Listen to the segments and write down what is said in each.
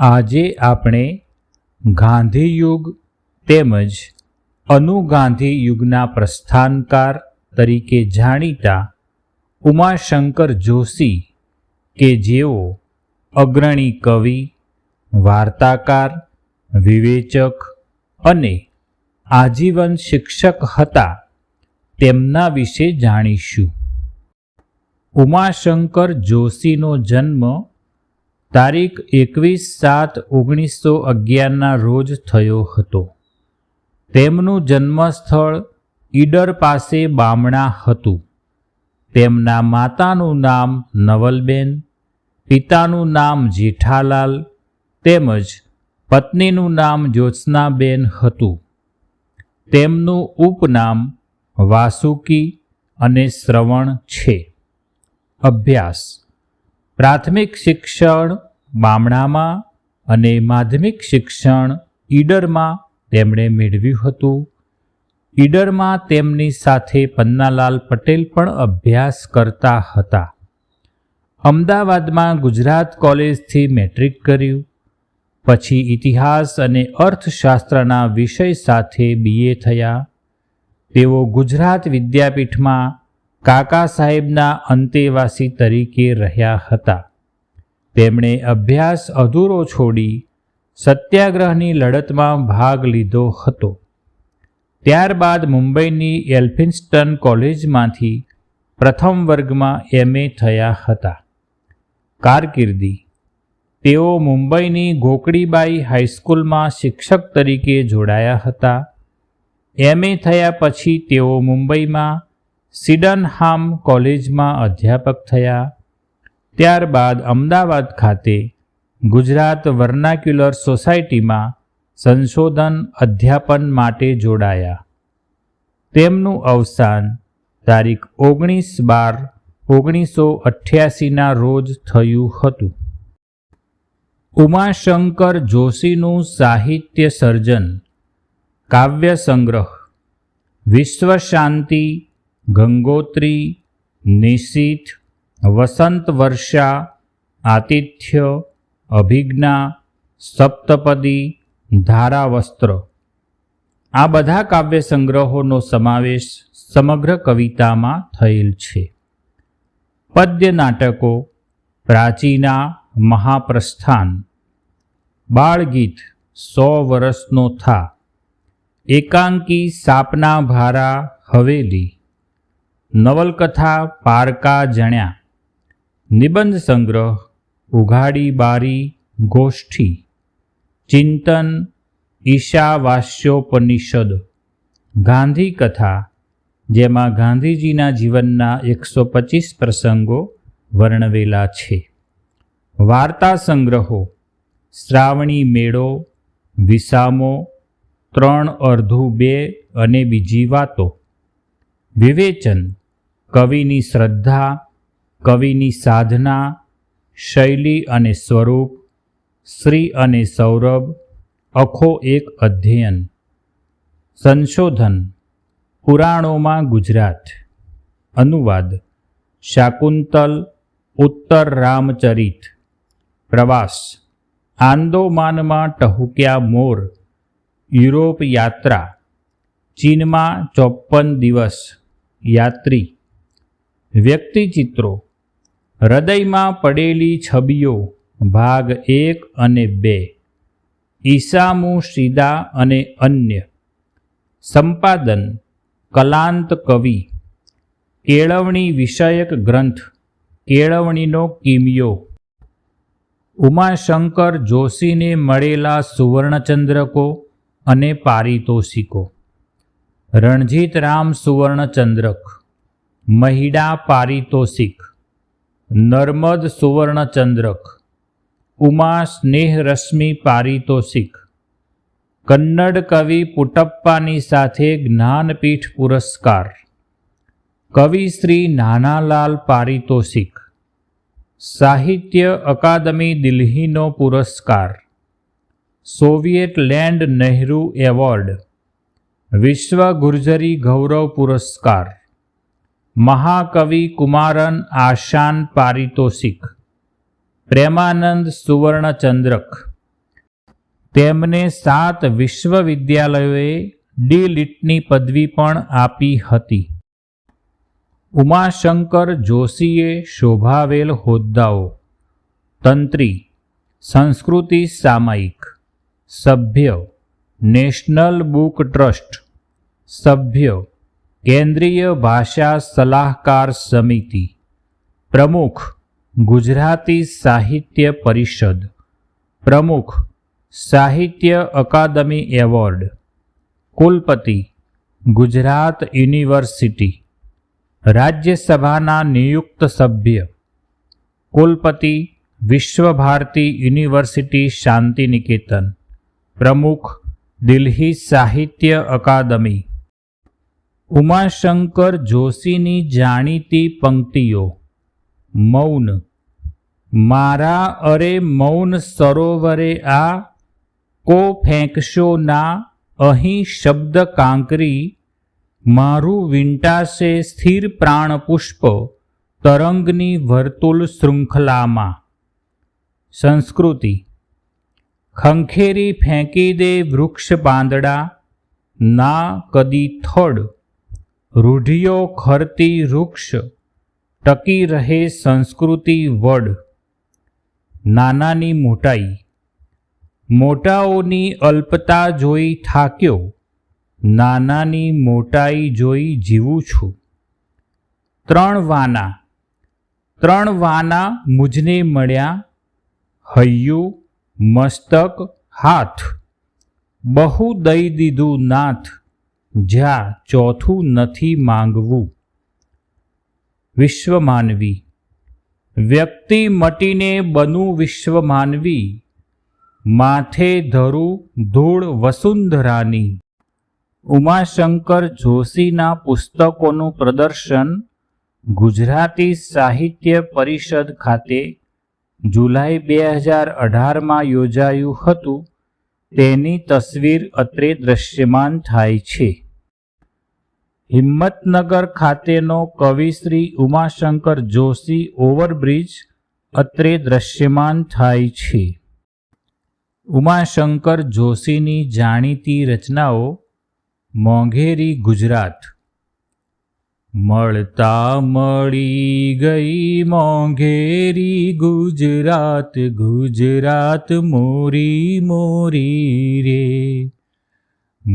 આજે આપણે ગાંધી યુગ તેમજ અનુગાંધી યુગના પ્રસ્થાનકાર તરીકે જાણીતા ઉમાશંકર જોશી કે જેઓ અગ્રણી કવિ, વાર્તાકાર, વિવેચક અને આજીવન શિક્ષક હતા તેમના વિશે જાણીશું. ઉમાશંકર જોશીનો જન્મ તારીખ એકવીસ સાત ઓગણીસો અગિયારના રોજ થયો હતો. તેમનું જન્મસ્થળ ઈડર પાસે બામણા હતું. તેમના માતાનું નામ નવલબેન, પિતાનું નામ જેઠાલાલ, તેમજ પત્નીનું નામ જ્યોત્સનાબેન હતું. તેમનું ઉપનામ વાસુકી અને શ્રવણ છે. અભ્યાસ પ્રાથમિક શિક્ષણ બામણામાં અને માધ્યમિક શિક્ષણ ઈડરમાં તેમણે મેળવ્યું હતું. ઈડરમાં તેમની સાથે પન્નાલાલ પટેલ પણ અભ્યાસ કરતા હતા. અમદાવાદમાં ગુજરાત કોલેજથી મેટ્રિક કર્યું. પછી ઇતિહાસ અને અર્થશાસ્ત્રના વિષય સાથે બીએ થયા. તેઓ ગુજરાત વિદ્યાપીઠમાં કાકા સાહેબના અંતેવાસી તરીકે રહ્યા હતા. તેમણે અભ્યાસ અધૂરો છોડી સત્યાગ્રહની લડતમાં ભાગ લીધો હતો. ત્યારબાદ મુંબઈની એલ્ફિન્સ્ટન કોલેજમાંથી પ્રથમ વર્ગમાં એમએ થયા હતા. કારકિર્દી. તેઓ મુંબઈની ગોકળીબાઈ હાઈસ્કૂલમાં શિક્ષક તરીકે જોડાયા હતા. એમએ થયા પછી તેઓ મુંબઈમાં સિડનહામ કોલેજમાં અધ્યાપક થયા. ત્યારબાદ અમદાવાદ ખાતે ગુજરાત વર્નાક્યુલર સોસાયટીમાં સંશોધન અધ્યાપન માટે જોડાયા. તેમનું અવસાન તારીખ ઓગણીસ બાર ઓગણીસો અઠ્યાસીના રોજ થયું હતું. ઉમાશંકર જોશીનું સાહિત્ય સર્જન, કાવ્ય સંગ્રહ વિશ્વ શાંતિ ગંગોત્રી, નિશીથ, વસંત વર્ષા, આતિથ્ય, અભિજ્ઞા, સપ્તપદી, ધારાવસ્ત્ર. આ બધા કાવ્ય સંગ્રહોનો સમાવેશ સમગ્ર કવિતામાં થયેલ છે. પદ્ય નાટકો, પ્રાચીના મહાપ્રસ્થાન, બાળગીત સો વર્ષનો થા, એકાંકી સાપના ભારા હવેલી નવલકથા પારકા જણ્યા. નિબંધ સંગ્રહ, ઉઘાડી બારી, ગોષ્ઠી. ચિંતન, ઈશાવાસ્યોપનિષદ. ગાંધી કથા, જેમાં ગાંધીજીના જીવનના એકસો પચીસ પ્રસંગો વર્ણવેલા છે. વાર્તા સંગ્રહો, શ્રાવણી મેળો, વિસામો, ત્રણ અર્ધું બે અને બીજી વાતો. વિવેચન કવિની શ્રદ્ધા, કવિની સાધના, શૈલી અને સ્વરૂપ, શ્રી અને સૌરભ, અખો એક અધ્યયન. સંશોધન, પુરાણોમાં ગુજરાત. અનુવાદ, શાકુંતલ, ઉત્તર રામચરિત. પ્રવાસ, આંદોમાનમાં ટહુક્યા મોર. યુરોપ યાત્રા, ચીનમાં ચોપ્પન દિવસ. યાત્રી વ્યક્તિચિત્રો. હૃદયમાં પડેલી છબીઓ, ભાગ એક અને બે. ઈસામુ, સીદા અને અન્ય. સંપાદન, કલાંત કવિ. કેળવણી વિષયક ગ્રંથ, કેળવણીનો કિમિયો. ઉમાશંકર જોશીને મળેલા સુવર્ણચંદ્રકો અને પારિતોષિકો. રણજીત રામ સુવર્ણચંદ્રક. મહિડા પારિતોષિક, નર્મદ સુવર્ણચંદ્રક, ઉમા સ્નેહરશ્મિ પારિતોષિક, કન્નડ કવિ પુટપ્પાની સાથે જ્ઞાનપીઠ પુરસ્કાર, કવિ શ્રી નાનાલાલ પારિતોષિક, સાહિત્ય અકાદમી દિલ્હીનો પુરસ્કાર સોવિયેટ લેન્ડ નહેરુ એવોર્ડ, વિશ્વ ગુર્જરી ગૌરવ પુરસ્કાર. મહાકવિ કુમારન આશાન પારિતોષિક, પ્રેમાનંદ સુવર્ણચંદ્રક. તેમને સાત વિશ્વવિદ્યાલયોએ ડી લિટની પદવી પણ આપી હતી. ઉમાશંકર જોશીએ શોભાવેલ હોદ્દાઓ. તંત્રી, સંસ્કૃતિ સામાયિક. સભ્ય, નેશનલ બુક ટ્રસ્ટ. સભ્ય કેન્દ્રીય ભાષા સલાહકાર સમિતિ, પ્રમુખ ગુજરાતી સાહિત્ય પરિષદ, પ્રમુખ સાહિત્ય અકાદમી એવોર્ડ, કુલપતિ ગુજરાત યુનિવર્સિટી, રાજ્યસભાના નિયુક્ત સભ્ય, કુલપતિ વિશ્વ ભારતી યુનિવર્સિટી શાંતિનિકેતન, પ્રમુખ દિલ્હી સાહિત્ય અકાદમી ઉમાશંકર જોશીની જાણીતી પંક્તિઓ. મૌન. મારા અરે મૌન સરોવરે આ કો ફેંકશો ના અહીં શબ્દ કાંકરી. મારું વિંટાશે સ્થિર પ્રાણ પુષ્પ તરંગની વર્તુલ શૃંખલામાં. સંસ્કૃતિ. ખંખેરી ફેંકી દે વૃક્ષ પાંદડા. ના કદી થડ રૂઢિયો ખરતી વૃક્ષ ટકી રહે સંસ્કૃતિ વડ. નાનાની મોટાઈ. મોટાઓની અલ્પતા જોઈ થાક્યો. નાનાની મોટાઈ જોઈ જીવું છું. ત્રણ વાના. ત્રણ વાના મુજને મળ્યા. હૈયું, મસ્તક, હાથ. બહુ દઈ દીધું નાથ. જ્યાં ચોથું નથી માંગવું. વિશ્વ માનવી વ્યક્તિ મટીને બનું વિશ્વ માનવી માથે ધરું ધૂળ વસુંધરાની. ઉમાશંકર જોશીના પુસ્તકોનું પ્રદર્શન ગુજરાતી સાહિત્ય પરિષદ ખાતે જુલાઈ બે હજાર અઢારમાં યોજાયું હતું. તેની તસવીર અત્રે દ્રશ્યમાન થાય છે. હિંમતનગર ખાતેનો કવિશ્રી ઉમાશંકર જોશી ઓવરબ્રિજ અત્રે દ્રશ્યમાન થાય છે. ઉમાશંકર જોશીની જાણીતી રચનાઓ મોંઘેરી, ગુજરાત. મળતા મળી ગઈ મોંઘેરી, ગુજરાત ગુજરાત મોરી મોરી રે.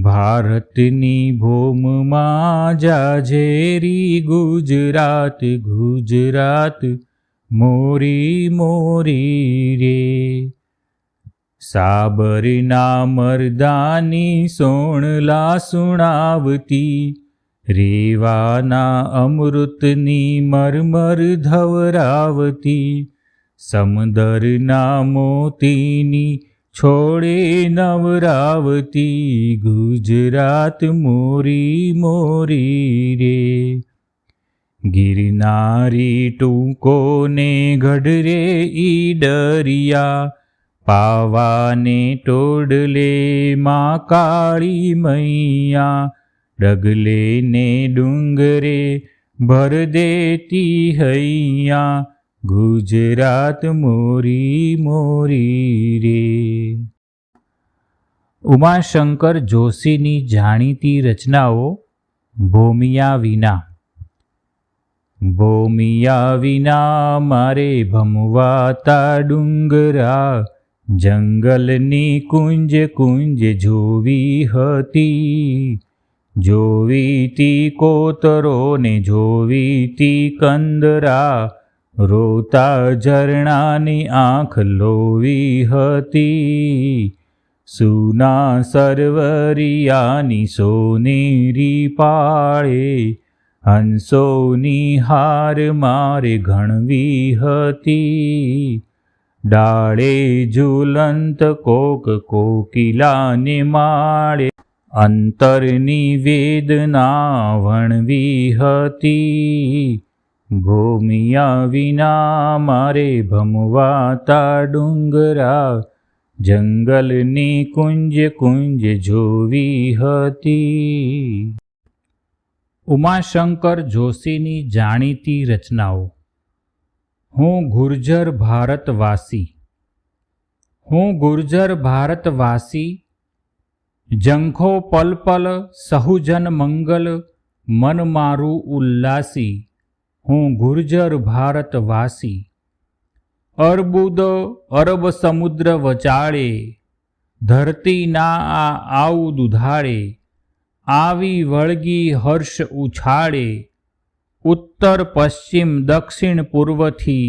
ભારતની ભૂમમાં જાજેરી ગુજરાત ગુજરાત મોરી મોરી રે. સાબરના મરદાની સોણલા સુણાવતી, રેવાના અમૃતની મરમર ધવરાવતી, સમદરના મોતીની છોડે નવરાવતી ગુજરાત મોરી મોરી રે. ગિરનારી ટૂંકોને ગઢરે ઈ ડરિયા પાવાને ટોડલે માં કાળી મૈયા ડગલે ને ડુંગરે ભર દેતી હૈયા. ગુજરાત મોરી મોરી રે. ઉમાશંકર જોશીની જાણીતી રચનાઓ ભૂમિયા વિના. ભૂમિયા વિના મારે ભમવાતા ડુંગરા જંગલની કુંજ કુંજ જોવી હતી. જોવીતી કોતરોને જોવીતી કંદરા રોતા ઝરણાની આંખ લોવી હતી. સુના સરવરિયાની સોનેરી પાળે, હંસોની હાર મારે ઘણવી હતી. ડાળે ઝુલંત કોક કોકિલાને માળે, અંતરની વેદના વણવી હતી. ભૂમિયા વિના મારે ભમવાતા ડુંગરા જંગલની કુંજ કુંજ જોવી હતી. ઉમાશંકર જોશીની જાણીતી રચનાઓ. હું ગુર્જર ભારતવાસી. હું ગુર્જર ભારતવાસી. જંખો પલપલ સહુજન મંગલ મન મારું ઉલ્લાસી. હું ગુર્જર ભારતવાસી. અર્બુદ અરબ સમુદ્ર વચાળે, ધરતીના આ આવું દુધાળે આવી વળગી હર્ષ ઉછાળે, ઉત્તર પશ્ચિમ દક્ષિણ પૂર્વથી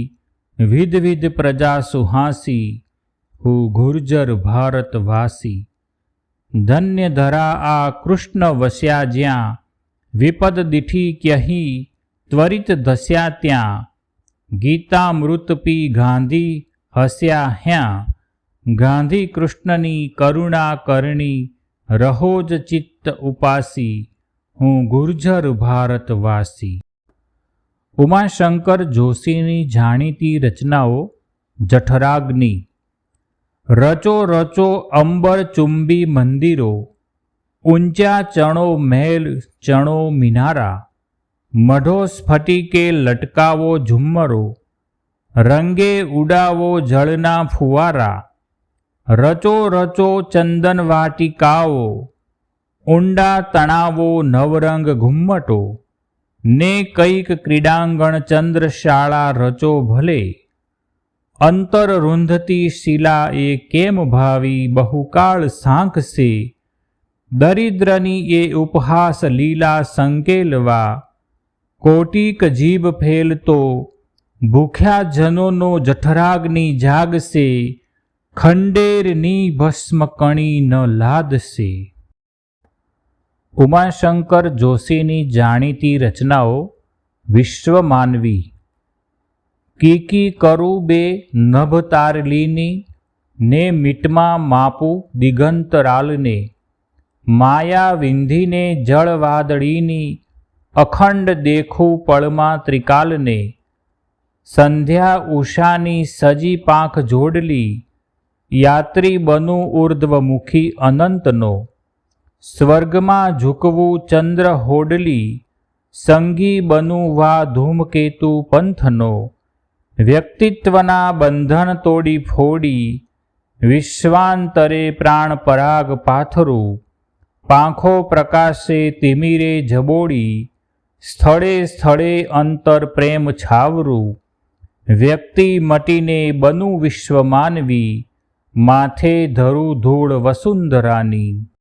વિધ વિધ પ્રજા સુહાસી હું ગુર્જર ભારતવાસી. ધન્ય ધરા આ કૃષ્ણ વસ્યા જ્યાં વિપદ દીઠી ક્યહી ત્વરિત ધસ્યા ત્યાં. ગીતા મૃતપી ગાંધી હસ્યા હ્યાં. ગાંધી કૃષ્ણની કરુણા કરણી, રહો જ ચિત્ત ઉપાસી, હું ગુર્જર ભારતવાસી. ઉમાશંકર જોશીની જાણીતી રચનાઓ, જઠરાગ્નિ. રચો રચો અંબર ચુંબી મંદિરો, ઊંચા ચણો મહેલ ચણો મિનારા. મઢો સ્ફટિકે લટકાવો ઝુમ્મરો, રંગે ઉડાવો જળના ફુવારા, રચો રચો ચંદન વાટિકાઓ, ઊંડા તણાવો નવરંગ ઘુમ્મટો, ને કંઈક ક્રીડાંગણ ચંદ્રશાળા રચો ભલે, અંતર રૂંધતી શિલા એ કેમ ભાવી બહુકાળ સાંખશે, દરિદ્રની એ ઉપહાસ લીલા સંકેલવા કોટીક જીભ ફેલતો, ભૂખ્યા જનોનો જઠરાગ્નિ જાગશે, ખંડેરની ભસ્મ કણી ન લાદશે. ઉમાશંકર જોશીની જાણીતી રચનાઓ વિશ્વ માનવી. કીકી કરું બે નભ તારલીની, ને મીટમાં માપું દિગંતરાલને. માયા વિંધીને જળવાદળીની અખંડ દેખું પળમાં ત્રિકાલને, સંધ્યા ઉષાની સજી પાંખ જોડલી, યાત્રી બનું ઉર્ધ્વમુખી અનંતનો, સ્વર્ગમાં ઝૂકવું ચંદ્ર હોડલી, સંગી બનું વા ધૂમકેતુ પંથનો, વ્યક્તિત્વના બંધન તોડી ફોડી, વિશ્વાંતરે પ્રાણ પરાગ પાથરું, પાંખો પ્રકાશે તિમિરે જબોડી સ્થળે સ્થળે અંતર પ્રેમ છાવરું. વ્યક્તિ મટીને બનું વિશ્વ માનવી માથે ધરું ધૂળ વસુંધરાની.